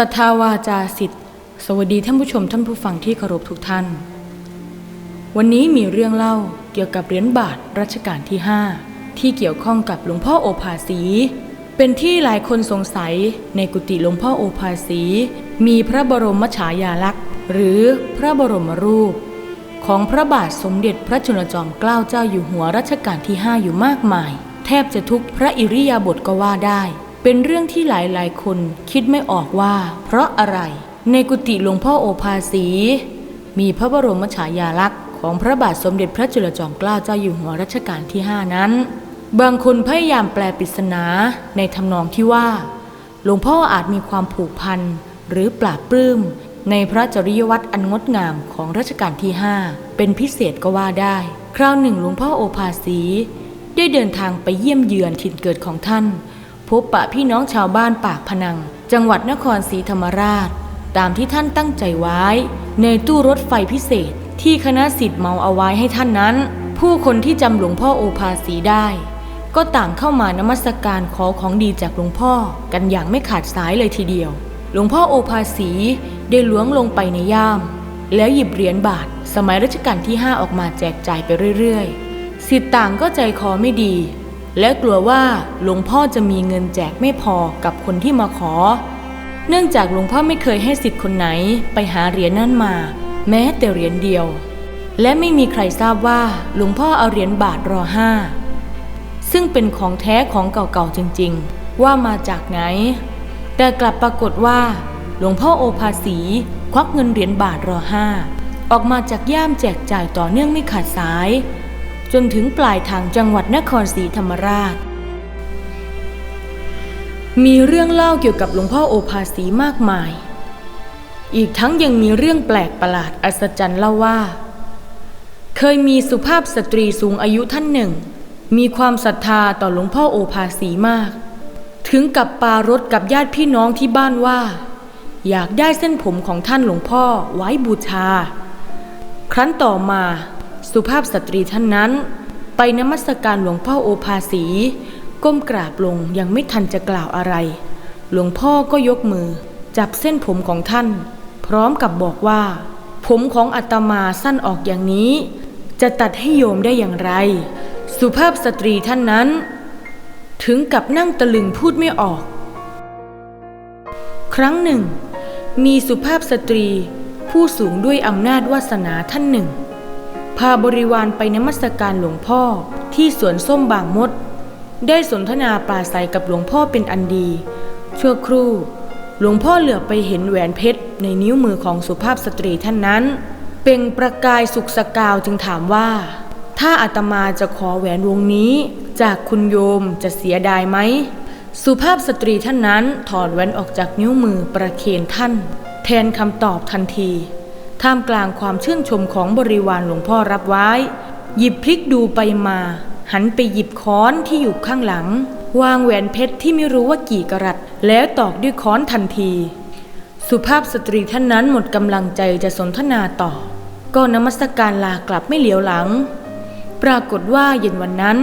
สัทธาวาจาสิทธิ์สวัสดีท่านผู้ชมท่านผู้ฟังที่เคารพทุกท่าน วันนี้มีเรื่องเล่าเกี่ยวกับเหรียญบาทรัชกาลที่ 5 ที่เกี่ยวข้องกับหลวงพ่อโอภาสี เป็นที่หลายคนสงสัยในกุฏิหลวงพ่อโอภาสี มีพระบรมฉายาลักษณ์ หรือพระบรมรูป ของพระบาทสมเด็จพระจุลจอมเกล้าเจ้าอยู่หัวรัชกาลที่ 5 อยู่มากมาย แทบจะทุกพระอิริยาบถก็ว่าได้ เป็นเรื่องที่หลายๆ คนคิดไม่ออกว่า เพราะอะไร ในกุฏิหลวงพ่อโอภาสี มีพระบรมฉายาลักษณ์ของพระบาทสมเด็จพระจุลจอมเกล้าเจ้าอยู่หัวรัชกาลที่ 5 นั้น บางคนพยายามแปลปริศนาในทำนองที่ว่า หลวงพ่ออาจมีความผูกพันหรือปราบปลื้มในพระจริยวัตรอันงดงามของรัชกาลที่ 5 เป็นพิเศษก็ว่าได้ คราวหนึ่งหลวงพ่อโอภาสี ได้เดินทางไปเยี่ยมเยือนถิ่นเกิดของท่าน พบปะพี่น้องชาวบ้านปากพนัง จังหวัดนครศรีธรรมราช ตามที่ท่านตั้งใจไว้ ในตู้รถไฟพิเศษที่คณะสิทธิ์เมาเอาไว้ให้ท่านนั้น ผู้คนที่จำหลวงพ่อโอภาสีได้ ก็ต่างเข้ามานมัสการขอของดีจากหลวงพ่อกันอย่างไม่ขาดสายเลยทีเดียว หลวงพ่อโอภาสีได้ล้วงลงไปในย่าม แล้วหยิบเหรียญบาท สมัยรัชกาลที่ 5 ออกมาแจกจ่ายไปเรื่อยๆ สิทธิ์ต่างก็ใจคอไม่ดี และกลัวว่าหลวงพ่อจะมีเงินแจกไม่พอกับคนที่มาขอ เนื่องจากหลวงพ่อไม่เคยให้สิทธิ์คนไหนไปหาเหรียญนั่นมา แม้แต่เหรียญเดียว และไม่มีใครทราบว่าหลวงพ่อเอาเหรียญบาทรอห้าซึ่งเป็นของแท้ของเก่าๆจริงๆ ว่ามาจากไหน แต่กลับปรากฏว่าหลวงพ่อโอภาสีควักเงินเหรียญบาทรอห้าออกมาจากย่ามแจกจ่ายต่อเนื่องไม่ขาดสาย นถึงปลายทางจังหวัดนครศรีธรรมราช มีเรื่องเล่าเกี่ยวกับหลวงพ่อโอภาสีมากมาย อีกทั้งยังมีเรื่องแปลกประหลาดอัศจรรย์เล่าว่า เคยมีสุภาพสตรีสูงอายุท่านหนึ่ง มีความศรัทธาต่อหลวงพ่อโอภาสีมาก ถึงกับปารถกับญาติพี่น้องที่บ้านว่า อยากได้เส้นผมของท่านหลวงพ่อไว้บูชา ครั้นต่อมา สุภาพสตรีท่านนั้น ไปนมัสการหลวงพ่อโอภาสี ก้มกราบลงยังไม่ทันจะกล่าวอะไร หลวงพ่อก็ยกมือ จับเส้นผมของท่าน พร้อมกับบอกว่า ผมของอาตมาสั้นออกอย่างนี้ จะตัดให้โยมได้อย่างไร สุภาพสตรีท่านนั้น ถึงกับนั่งตะลึงพูดไม่ออก ครั้งหนึ่ง มีสุภาพสตรีผู้สูงด้วยอำนาจวาสนาท่านหนึ่ง พาบริวารไปนมัสการหลวงพ่อที่สวนส้มบางมด ได้สนทนาปราศัยกับหลวงพ่อเป็นอันดี ชั่วครู่ หลวงพ่อเหลือไปเห็นแหวนเพชรในนิ้วมือของสุภาพสตรีท่านนั้น เปล่งประกายสุกสกาวจึงถามว่า ถ้าอาตมาจะขอแหวนวงนี้ จากคุณโยมจะเสียดายไหมสุภาพสตรีท่านนั้นถอดแหวนออกจากนิ้วมือประเคนท่าน แทนคำตอบทันที ท่ามกลางความชื่นชมของบริวารหลวงพ่อรับไว้ หยิบพลิกดูไปมา หันไปหยิบค้อนที่อยู่ข้างหลัง วางแหวนเพชรที่ไม่รู้ว่ากี่กะรัตแล้วตอกด้วยค้อนทันที สุภาพสตรีท่านนั้นหมดกำลังใจจะสนทนาต่อ ก็นมัสการลากลับไม่เหลียวหลัง ปรากฏว่าเย็นวันนั้น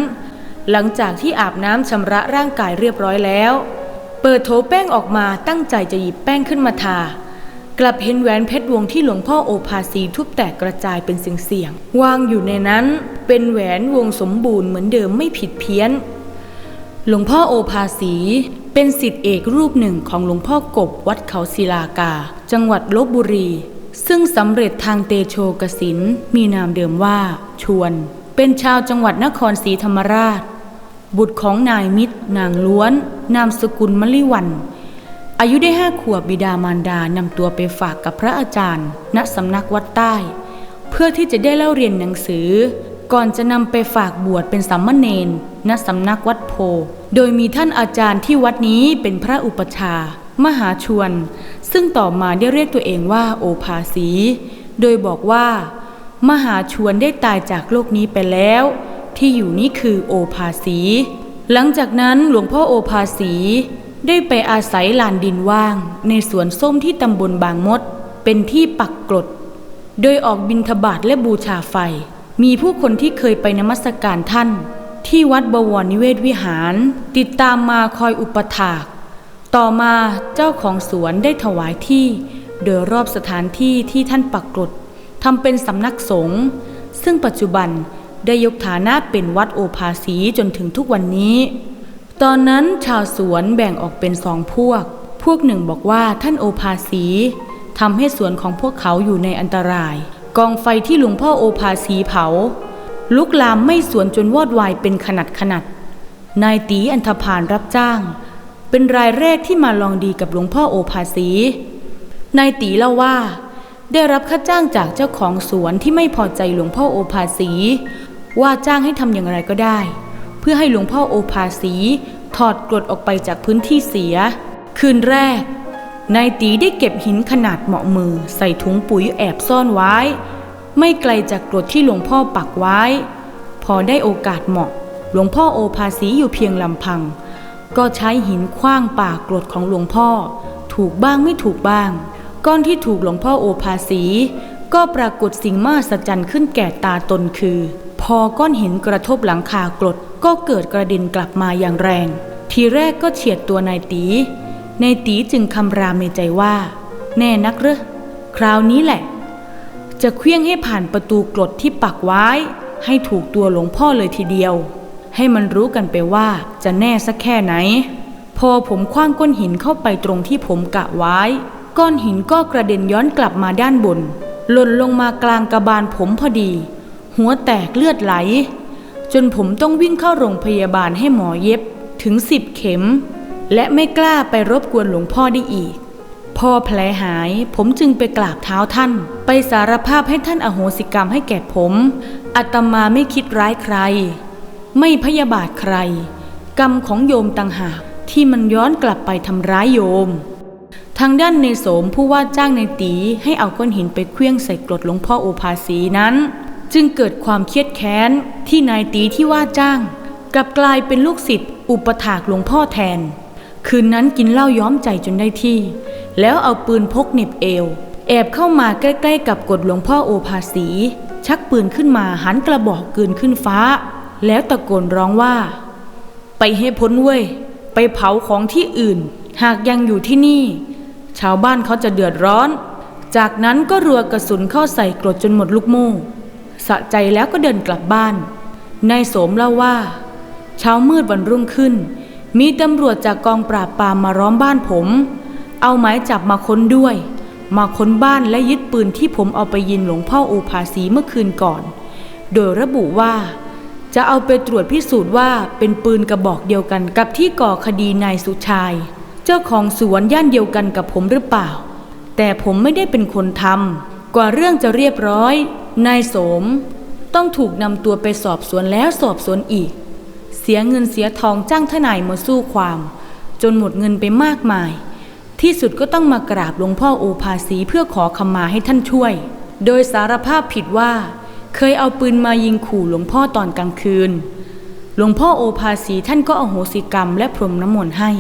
หลังจากที่อาบน้ำชำระร่างกายเรียบร้อยแล้ว เปิดโถแป้งออกมาตั้งใจจะหยิบแป้งขึ้นมาทา กลับเห็นแหวนเพชรวงที่หลวงพ่อโอภาสีทุบแตกกระจายเป็นเสียงๆวางอยู่ในนั้น เป็นแหวนวงสมบูรณ์เหมือนเดิมไม่ผิดเพี้ยน หลวงพ่อโอภาสีเป็นสิทธิเอกรูปหนึ่งของหลวงพ่อกบวัดเขาศิลากา จังหวัดลบบุรี ซึ่งสำเร็จทางเตโชกสินมีนามเดิมว่า ชวน เป็นชาวจังหวัดนครศรีธรรมราช บุตรของนายมิตร นางล้วน นามสกุลมลิวัน อายุได้ห้าขวบบิดามารดานำตัวไปฝากกับพระอาจารย์ ณสำนักวัดใต้ เพื่อที่จะได้เล่าเรียนหนังสือ ก่อนจะนำไปฝากบวชเป็นสามมเณรณสำนักวัดโพ โดยมีท่านอาจารย์ที่วัดนี้เป็นพระอุปชามหาชวน ซึ่งต่อมาได้เรียกตัวเองว่าโอภาสี โดยบอกว่า มหาชวนได้ตายจากโลกนี้ไปแล้ว ที่อยู่นี้คือโอภาสี หลังจากนั้นหลวงพ่อโอภาสี ได้ไปอาศัยลานดินว่าง ในสวนส้มที่ตำบลบางมด เป็นที่ปักกรด โดยออกบิณฑบาตและบูชาไฟ มีผู้คนที่เคยไปนมัสการท่าน ที่วัดบวรนิเวศวิหาร ติดตามมาคอยอุปถาก ต่อมาเจ้าของสวนได้ถวายที่ โดยรอบสถานที่ที่ท่านปักกรดทำเป็นสำนักสงฆ์ซึ่งปัจจุบันได้ยกฐานะเป็นวัดโอภาสีจนถึงทุกวันนี้ ตอนนั้นชาวสวนแบ่งออกเป็นสองพวก พวกหนึ่งบอกว่าท่านโอภาสีทำให้สวนของพวกเขาอยู่ในอันตราย กองไฟที่หลวงพ่อโอภาสีเผา ลุกลามไม่สวนจนวอดวายเป็นขนาดขนาดนายตีอันธพาลรับจ้าง เป็นรายแรกที่มาลองดีกับหลวงพ่อโอภาสีนายตีเล่าว่า ได้รับค่าจ้างจากเจ้าของสวนที่ไม่พอใจหลวงพ่อโอภาสี ว่าจ้างให้ทำอย่างไรก็ได้ เพื่อให้หลวงพ่อโอภาสีถอดกรดออกไปจากพื้นที่เสีย คืนแรก นายตีได้เก็บหินขนาดเหมาะมือ ใส่ถุงปุ๋ยแอบซ่อนไว้ ไม่ไกลจากกรดที่หลวงพ่อปักไว้ พอได้โอกาสเหมาะ หลวงพ่อโอภาสีอยู่เพียงลำพัง ก็ใช้หินคว้างป่ากรดของหลวงพ่อ ถูกบ้างไม่ถูกบ้าง ก้อนที่ถูกหลวงพ่อโอภาสีก็ปรากฏสิ่งมหัศจรรย์ขึ้นแก่ตาตนคือ พอก้อนหินกระทบหลังคากรดก็เกิดกระเด็นกลับมาอย่างแรง ทีแรกก็เฉียดตัวนายตี นายตีจึงคำรามในใจว่า แน่นักเหรอคราวนี้แหละ จะเคลี้ยงให้ผ่านประตูกรดที่ปักไว้ ให้ถูกตัวหลวงพ่อเลยทีเดียว ให้มันรู้กันไปว่าจะแน่สักแค่ไหน พอผมคว้างก้อนหินเข้าไปตรงที่ผมกะไว้ ก้อนหินก็กระเด็นย้อนกลับมาด้านบนหล่นลงมากลางกระบาลผมพอดี หัวแตกเลือดไหล จนผมต้องวิ่งเข้าโรงพยาบาลให้หมอเย็บถึงสิบเข็ม และไม่กล้าไปรบกวนหลวงพ่อได้อีก พอแผลหายผมจึงไปกราบเท้าท่าน ไปสารภาพให้ท่านอโหสิกรรมให้แก่ผมอาตมาไม่คิดร้ายใคร ไม่พยาบาทใคร กรรมของโยมต่างหากที่มันย้อนกลับไปทำร้ายโยม ทางด้านในโสมผู้ว่าจ้างในตีให้เอาก้อนหินไปเคลี้ยงใส่กรดหลวงพ่อโอภาสีนั้น จึงเกิดความเครียดแค้นที่นายตีที่ว่าจ้าง กลับกลายเป็นลูกศิษย์อุปถากหลวงพ่อแทน คืนนั้นกินเหล้าย้อมใจจนได้ที่ แล้วเอาปืนพกเหน็บเอว แอบเข้ามาใกล้ๆกับกดหลวงพ่อโอภาสี ชักปืนขึ้นมาหันกระบอกกืนขึ้นฟ้า แล้วตะโกนร้องว่า ไปให้พ้นเว้ย ไปเผาของที่อื่น หากยังอยู่ที่นี่ ชาวบ้านเขาจะเดือดร้อน จากนั้นก็รัวกระสุนเข้าใส่กรดจนหมดลูกโม่ สะใจแล้วก็เดินกลับบ้าน นายโสมเล่าว่า เช้ามืดวันรุ่งขึ้น มีตำรวจจากกองปราบปรามมาล้อมบ้านผม เอาหมายจับมาค้นด้วย มาค้นบ้านและยึดปืนที่ผมเอาไปยิงหลวงพ่อโอภาสีเมื่อคืนก่อน โดยระบุว่า จะเอาไปตรวจพิสูจน์ว่าเป็นปืนกระบอกเดียวกันกับที่ก่อคดีนายสุชาย เจ้าของสวนย่านเดียวกันกับผมหรือเปล่า แต่ผมไม่ได้เป็นคนทำกว่าเรื่องจะเรียบร้อย นายสมต้องถูกนำตัวไปสอบสวนแล้วสอบสวนอีก เสียเงินเสียทองจ้างทนายมาสู้ความ จนหมดเงินไปมากมาย ที่สุดก็ต้องมากราบหลวงพ่อโอภาสีเพื่อขอขมาให้ท่านช่วย โดยสารภาพผิดว่า เคยเอาปืนมายิงขู่หลวงพ่อตอนกลางคืน หลวงพ่อโอภาสีท่านก็อโหสิกรรมและพรมน้ำมนต์ให้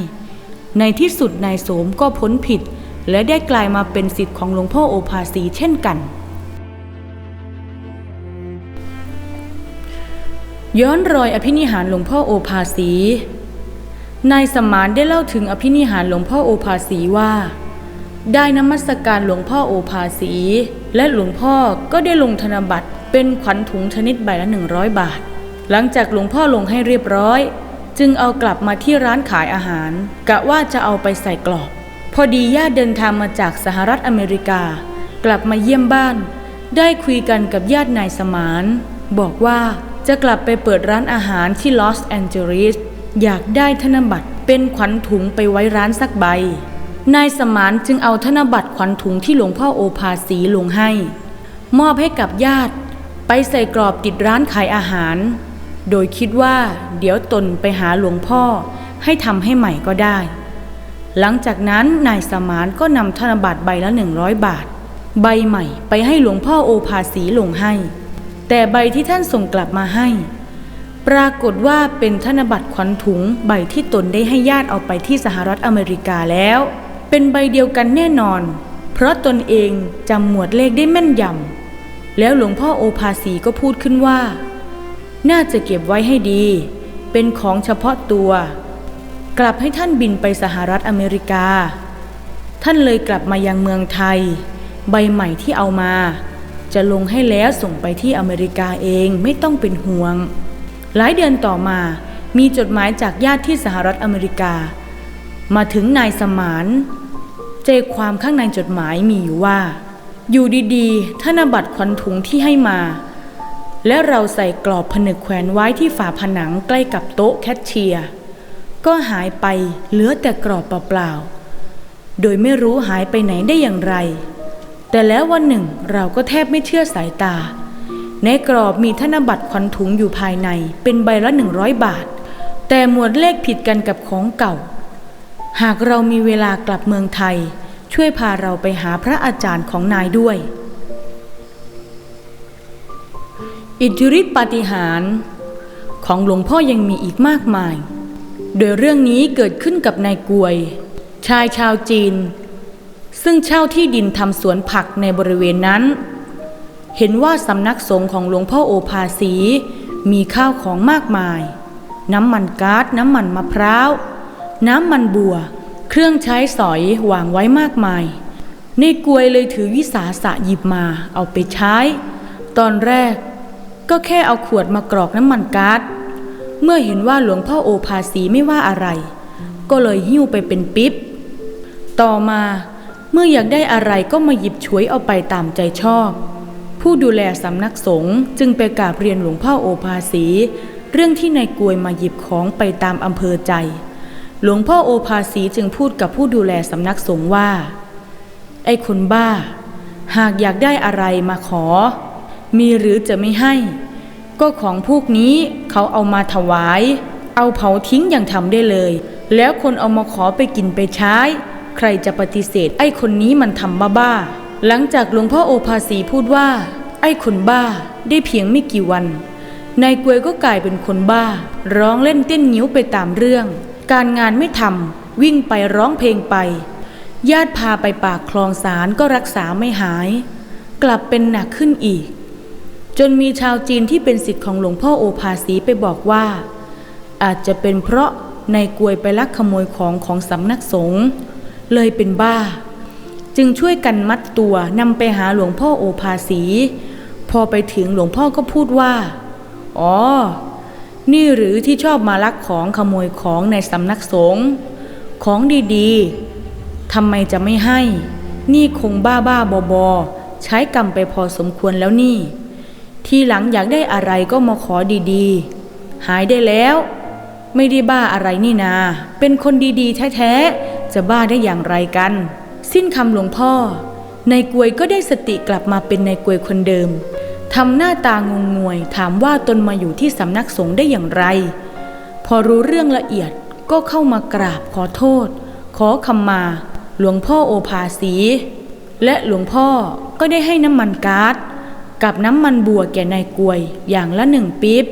ในที่สุดนายโสมก็พ้นผิด และได้กลายมาเป็นสิทธิ์ของหลวงพ่อโอภาสีเช่นกัน ย้อนรอยอภินิหารหลวงพ่อโอภาสี นายสมานได้เล่าถึงอภินิหารหลวงพ่อโอภาสีว่า ได้นมัสการหลวงพ่อโอภาสี และหลวงพ่อก็ได้ลงธนบัตรเป็นขวัญถุงชนิดใบละหนึ่งร้อยบาท หลังจากหลวงพ่อลงให้เรียบร้อย จึงเอากลับมาที่ร้านขายอาหาร กะว่าจะเอาไปใส่กรอบ พอดีญาติเดินทางมาจากสหรัฐอเมริกา กลับมาเยี่ยมบ้าน ได้คุยกันกับญาตินายสมาน บอกว่า จะกลับไปเปิดร้านอาหารที่ลอสแอนเจลิสอยากได้ธนบัตรเป็นขวัญถุงไปไว้ร้านสักใบ นายสมานจึงเอาธนบัตรขวัญถุงที่หลวงพ่อโอภาสีลงให้ มอบให้กับญาติ ไปใส่กรอบติดร้านขายอาหาร โดยคิดว่าเดี๋ยวตนไปหาหลวงพ่อให้ทำให้ใหม่ก็ได้ หลังจากนั้นนายสมานก็นำธนบัตรใบละหนึ่งร้อยบาท ใบใหม่ไปให้หลวงพ่อโอภาสีลงให้ แต่ใบที่ท่านส่งกลับมาให้ ปรากฏว่าเป็นธนบัตรขวัญถุงใบที่ตนได้ให้ญาติเอาไปที่สหรัฐอเมริกาแล้ว เป็นใบเดียวกันแน่นอน เพราะตนเองจำหมวดเลขได้แม่นยำแล้วหลวงพ่อโอภาสีก็พูดขึ้นว่า น่าจะเก็บไว้ให้ดี เป็นของเฉพาะตัว กลับให้ท่านบินไปสหรัฐอเมริกา ท่านเลยกลับมายังเมืองไทย ใบใหม่ที่เอามา จะลงให้แล้วส่งไปที่อเมริกาเองไม่ต้องเป็นห่วง หลายเดือนต่อมา มีจดหมายจากญาติที่สหรัฐอเมริกา มาถึงนายสมาน ใจความข้างในจดหมายมีอยู่ว่า อยู่ดีๆ ธนบัตรขวัญถุงที่ให้มา และเราใส่กรอบผนึกแขวนไว้ที่ฝาผนังใกล้กับโต๊ะแคชเชียร์ก็หายไปเหลือแต่กรอบเปล่าๆโดยไม่รู้หายไปไหนได้อย่างไร แต่แล้ววันหนึ่งเราก็แทบไม่เชื่อสายตา ในกรอบมีธนบัตรขวัญถุงอยู่ภายในเป็นใบละหนึ่งร้อยบาท แต่หมวดเลขผิดกันกับของเก่า หากเรามีเวลากลับเมืองไทย ช่วยพาเราไปหาพระอาจารย์ของนายด้วย อิทธิฤทธิปาฏิหาริย์ของหลวงพ่อยังมีอีกมากมาย โดยเรื่องนี้เกิดขึ้นกับนายกวย ชายชาวจีน ซึ่งเช่าที่ดินทำสวนผักในบริเวณนั้น เห็นว่าสำนักสงฆ์ของหลวงพ่อโอภาสี มีข้าวของมากมาย น้ำมันก๊าซน้ำมันมะพร้าว น้ำมันบัว เครื่องใช้สอยวางไว้มากมาย ในกวยเลยถือวิสาสะหยิบมาเอาไปใช้ ตอนแรกก็แค่เอาขวดมากรอกน้ำมันก๊าซเมื่อเห็นว่าหลวงพ่อโอภาสีไม่ว่าอะไร ก็เลยหิ้วไปเป็นปิ๊บ ต่อมา เมื่ออยากได้อะไรก็มาหยิบฉวยเอาไปตามใจชอบ ผู้ดูแลสำนักสงฆ์จึงไปกราบเรียนหลวงพ่อโอภาสี เรื่องที่นายกวยมาหยิบของไปตามอำเภอใจ หลวงพ่อโอภาสีจึงพูดกับผู้ดูแลสำนักสงฆ์ว่า ไอ้คนบ้า หากอยากได้อะไรมาขอ มีหรือจะไม่ให้ ก็ของพวกนี้เขาเอามาถวาย เอาเผาทิ้งอย่างทำได้เลย แล้วคนเอามาขอไปกินไปใช้ ใครจะปฏิเสธไอ้คนนี้มันทำบ้าๆหลังจากหลวงพ่อโอภาสีพูดว่า ไอ้คนบ้าได้เพียงไม่กี่วัน นายกวยก็กลายเป็นคนบ้า ร้องเล่นเต้นนิ้วไปตามเรื่อง การงานไม่ทำวิ่งไปร้องเพลงไป ญาติพาไปปากคลองสารก็รักษาไม่หาย กลับเป็นหนักขึ้นอีก จนมีชาวจีนที่เป็นสิทธิ์ของหลวงพ่อโอภาสีไปบอกว่า อาจจะเป็นเพราะนายกวยไปลักขโมยของของสำนักสงฆ์ เลยเป็นบ้า จึงช่วยกันมัดตัวนำไปหาหลวงพ่อโอภาสี พอไปถึงหลวงพ่อก็พูดว่า อ๋อ นี่หรือที่ชอบมาลักของขโมยของในสำนักสงฆ์ของดีๆทำไมจะไม่ให้ นี่คงบ้าบ้าบอบอใช้กรรมไปพอสมควรแล้วนี่ ทีหลังอยากได้อะไรก็มาขอดีๆ หายได้แล้ว ไม่ได้บ้าอะไรนี่นา เป็นคนดีๆแท้ๆ จะบ้าได้อย่างไรกัน สิ้นคำหลวงพ่อ นายกวยก็ได้สติกลับมาเป็นนายกวยคนเดิมทำหน้าตางงงวยถามว่าตนมาอยู่ที่สำนักสงฆ์ได้อย่างไร พอรู้เรื่องละเอียดก็เข้ามากราบขอโทษ ขอคำมา หลวงพ่อโอภาสี และหลวงพ่อก็ได้ให้น้ำมันก๊าซกับน้ำมันบัวแก่นายกวยอย่างละหนึ่งปิ๊บ